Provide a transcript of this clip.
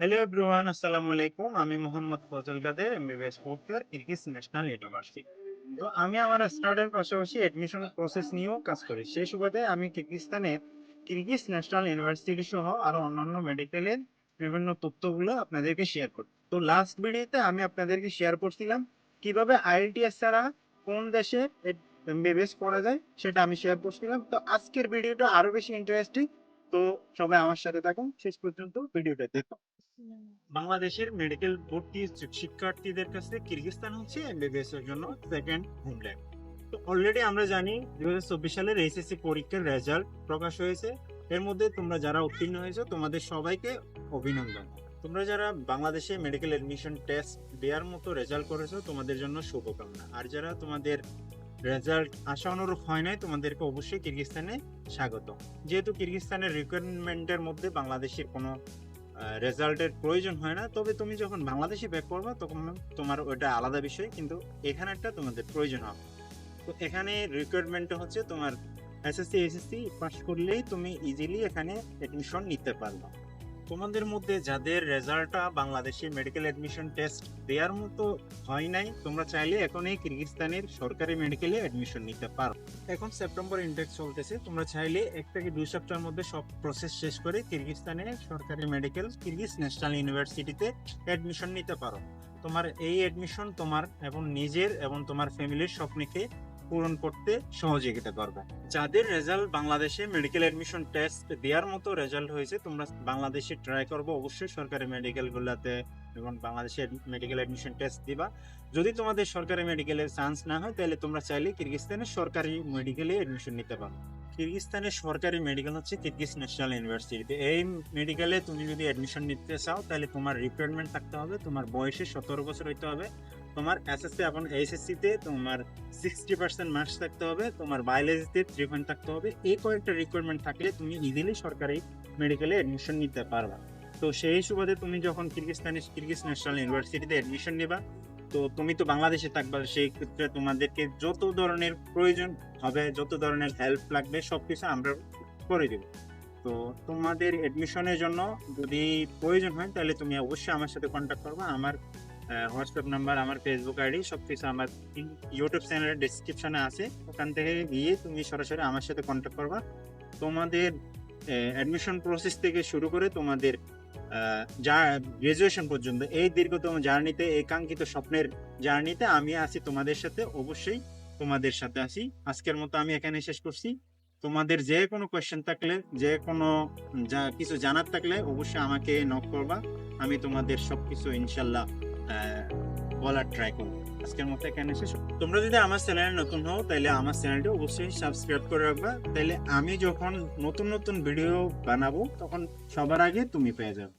Hello everyone আসসালামু আলাইকুম আমি Mohammad Fazal Kader MBBS fourth year Kyrgyz national university তো আমি আমার স্টাডের পাশাপাশি অ্যাডমিশন প্রসেস নিয়েও কাজ করি। সেই সুবাদে আমি কিরগিস্তানের কিরগিজ ন্যাশনাল ইউনিভার্সিটি সহ আরও অন্যান্য মেডিকেলের বিভিন্ন তথ্যগুলো আপনাদেরকে শেয়ার করি তো লাস্ট ভিডিওতে আমি আপনাদেরকে শেয়ার করছিলাম কীভাবে আইএলটিএস ছাড়া কোন দেশে এমবিবিএস করা যায় সেটা আমি শেয়ার করছিলাম। তো আজকের ভিডিওটা আরও বেশি ইন্টারেস্টিং তো সবাই আমার সাথে থাকুন। শেষ পর্যন্ত ভিডিওটা দেখুন। বাংলাদেশের মেডিকেল ভর্তি শিক্ষার্থীদের কাছে কিরগিস্তান হচ্ছে এমবিবিএস এর জন্য সেকেন্ড হোমল্যান্ড তো অলরেডি আমরা জানি দুই হাজার চব্বিশ সালের এইচএসসি পরীক্ষার রেজাল্ট প্রকাশ হয়েছে। এর মধ্যে তোমরা যারা উত্তীর্ণ হয়েছে, তোমাদের সবাইকে অভিনন্দন। তোমরা যারা বাংলাদেশে মেডিকেল এডমিশন টেস্ট দেওয়ার মতো রেজাল্ট করেছ, তোমাদের জন্য শুভকামনা। আর যারা তোমাদের রেজাল্ট আশা অনুরূপ হয় নাই, তোমাদেরকে অবশ্যই কিরগিস্তানে স্বাগত যেহেতু কিরগিস্তানের রিকোয়ারমেন্টের মধ্যে বাংলাদেশের কোনো রেজাল্টের প্রয়োজন হয় না। তবে তুমি যখন বাংলাদেশে ব্যাক করবে, তখন তোমার ওইটা আলাদা বিষয়, কিন্তু এখানে একটা তোমাদের প্রয়োজন হবে। তো এখানে রিক্রুটমেন্ট হচ্ছে তোমার এসএসসি এসএসসি পাস করলেই তুমি ইজিলি এখানে অ্যাডমিশন নিতে পারবে। তোমাদের মধ্যে যাদের রেজাল্টটা বাংলাদেশে মেডিকেল অ্যাডমিশন টেস্ট দেওয়ার মতো হয় নাই, তোমরা চাইলে এখনই কিরগিস্তানের সরকারি মেডিকেলে অ্যাডমিশন নিতে পারো। এখন সেপ্টেম্বর ইনটেক চলতেছে, তোমরা চাইলে এক থেকে দুই সপ্তাহের মধ্যে সব প্রসেস শেষ করে কিরগিস্তানে সরকারি মেডিকেল কিরগিজ ন্যাশনাল ইউনিভার্সিটিতে অ্যাডমিশন নিতে পারো। তোমার এই অ্যাডমিশন তোমার এবং নিজের এবং তোমার ফ্যামিলির স্বপ্নকে পূরণ করতে সহযোগিতা করবে যাদের রেজাল্ট বাংলাদেশে মেডিকেল এডমিশন টেস্ট দেওয়ার মতো রেজাল্ট হয়েছে, তোমরা বাংলাদেশে ট্রাই করব, অবশ্যই সরকারি মেডিকেল গুলাতে এবং বাংলাদেশে মেডিকেল এডমিশন টেস্ট দিবা। যদি তোমাদের সরকারি মেডিকেলের চান্স না হয়, তাহলে তোমরা চাইলে কিরগিস্তানের সরকারি মেডিকেলে এডমিশন নিতে পারো। কিরগিস্তানের সরকারি মেডিকেল হচ্ছে কিরগিজ ন্যাশনাল ইউনিভার্সিটিতে এই মেডিকেলে তুমি যদি এডমিশন নিতে চাও, তাহলে তোমার রিকোয়ারমেন্ট থাকতে হবে, তোমার বয়সে সতেরো বছর হইতে হবে। তোমার এসএসসি এবং এইচএসসি তে তোমার সিক্সটি পার্সেন্ট মার্কস থাকতে হবে, তোমার বায়োলজিতে থ্রি পয়েন্ট থাকতে হবে। এই কয়েকটা রিকোয়ারমেন্ট থাকলে তুমি ইজিলি সরকারি মেডিকেলে অ্যাডমিশন নিতে পারবা। তো সেই সুবাদে তুমি যখন কিরগিস্তানের কিরগিজ ন্যাশনাল ইউনিভার্সিটিতে এডমিশন নেবা, তো তুমি তো বাংলাদেশে থাকবা, সেই ক্ষেত্রে তোমাদেরকে যত ধরনের প্রয়োজন হবে, যত ধরনের হেল্প লাগবে, সবকিছু আমরা করে দেব। তো তোমাদের অ্যাডমিশনের জন্য যদি প্রয়োজন হয়, তাহলে তুমি অবশ্যই আমার সাথে কন্ট্যাক্ট করবা। আমার হোয়াটসঅ্যাপ নাম্বার আমার ফেসবুক আইডি সব কিছু আমার ইউটিউব চ্যানেলের ডিসক্রিপশনে আছে। ওখান থেকে গিয়ে তুমি সরাসরি আমার সাথে কন্ট্যাক্ট করবা। তোমাদের অ্যাডমিশন প্রসেস থেকে শুরু করে তোমাদের যা গ্রাজুয়েশন পর্যন্ত এই দীর্ঘতম জার্নিতে এই কাঙ্ক্ষিত স্বপ্নের জার্নিতে আমি আছি তোমাদের সাথে। অবশ্যই তোমাদের সাথে আছি। আজকের মতো আমি এখানে শেষ করছি। তোমাদের যে কোনো কোয়েশ্চেন থাকলে যে কোনো যা কিছু জানার থাকলে অবশ্যই আমাকে নক করবা। আমি তোমাদের সবকিছু ইনশাল্লাহ আহ, বলার ট্রাই করব। আজকের মতো এখানে শেষ তোমরা যদি আমার চ্যানেলে নতুন হও তাহলে আমার চ্যানেলটি অবশ্যই সাবস্ক্রাইব করে রাখবা। তাহলে আমি যখন নতুন নতুন ভিডিও বানাবো, তখন সবার আগে তুমি পেয়ে যাবে।